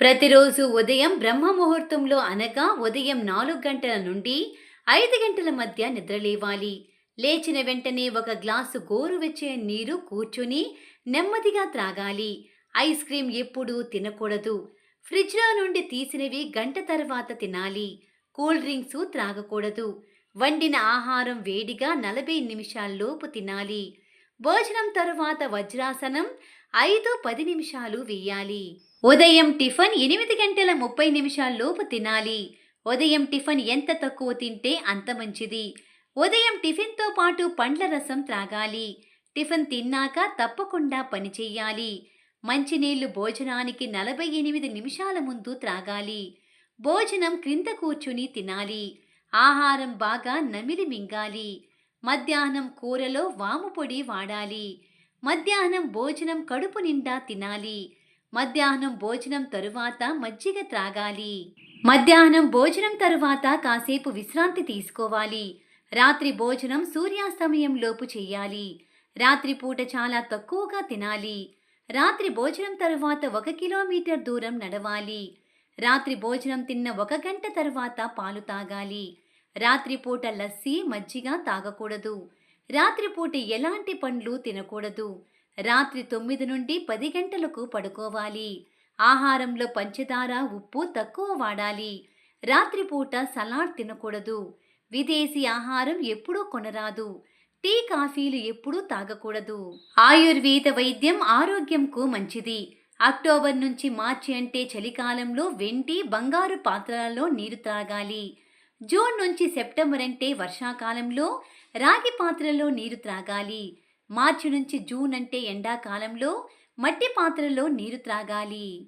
ప్రతిరోజు ఉదయం బ్రహ్మ ముహూర్తంలో అనగా ఉదయం నాలుగు గంటల నుండి ఐదు గంటల మధ్య నిద్రలేవాలి లేచిన వెంటనే ఒక గ్లాసు గోరువెచ్చే నీరు కూర్చుని నెమ్మదిగా త్రాగాలి. ఐస్ క్రీం ఎప్పుడూ తినకూడదు. ఫ్రిడ్జ్లో నుండి తీసినవి గంట తర్వాత తినాలి. కూల్ డ్రింక్స్ త్రాగకూడదు. వండిన ఆహారం వేడిగా నలభై నిమిషాల్లోపు తినాలి. భోజనం తరువాత వజ్రాసనం ఐదు పది నిమిషాలు వేయాలి. ఉదయం టిఫిన్ ఎనిమిది గంటల ముప్పై నిమిషాల్లోపు తినాలి. ఉదయం టిఫిన్ ఎంత తక్కువ తింటే అంత మంచిది. ఉదయం టిఫిన్తో పాటు పండ్ల రసం త్రాగాలి. టిఫిన్ తిన్నాక తప్పకుండా పనిచేయాలి మంచినీళ్ళు భోజనానికి నలభై ఎనిమిది నిమిషాల ముందు త్రాగాలి. భోజనం క్రింద కూర్చుని తినాలి. ఆహారం బాగా నమిలి మింగాలి. మధ్యాహ్నం కూరలో వాముపొడి వాడాలి. మధ్యాహ్నం భోజనం కడుపు నిండా తినాలి. మధ్యాహ్నం భోజనం తరువాత మజ్జిగ త్రాగాలి. మధ్యాహ్నం భోజనం తరువాత కాసేపు విశ్రాంతి తీసుకోవాలి. రాత్రి భోజనం సూర్యాస్తమయంలోపు చేయాలి. రాత్రిపూట చాలా తక్కువగా తినాలి. రాత్రి భోజనం తరువాత ఒక కిలోమీటర్ దూరం నడవాలి. రాత్రి భోజనం తిన్న ఒక గంట తర్వాత పాలు తాగాలి. రాత్రిపూట లస్సీ మజ్జిగ తాగకూడదు. రాత్రిపూట ఎలాంటి పండ్లు తినకూడదు. రాత్రి తొమ్మిది నుండి పది గంటలకు పడుకోవాలి. ఆహారంలో పంచదార ఉప్పు తక్కువ వాడాలి. రాత్రిపూట సలాడ్ తినకూడదు. విదేశీ ఆహారం ఎప్పుడూ కొనరాదు. టీ కాఫీలు ఎప్పుడూ తాగకూడదు. ఆయుర్వేద వైద్యం ఆరోగ్యంకు మంచిది. అక్టోబర్ నుంచి మార్చి అంటే చలికాలంలో వెండి బంగారు పాత్రలలో నీరు తాగాలి. జూన్ నుంచి సెప్టెంబర్ అంటే వర్షాకాలంలో రాగి పాత్రలో నీరు త్రాగాలి. మార్చి నుంచి జూన్ అంటే ఎండాకాలంలో మట్టి పాత్రలో నీరు త్రాగాలి.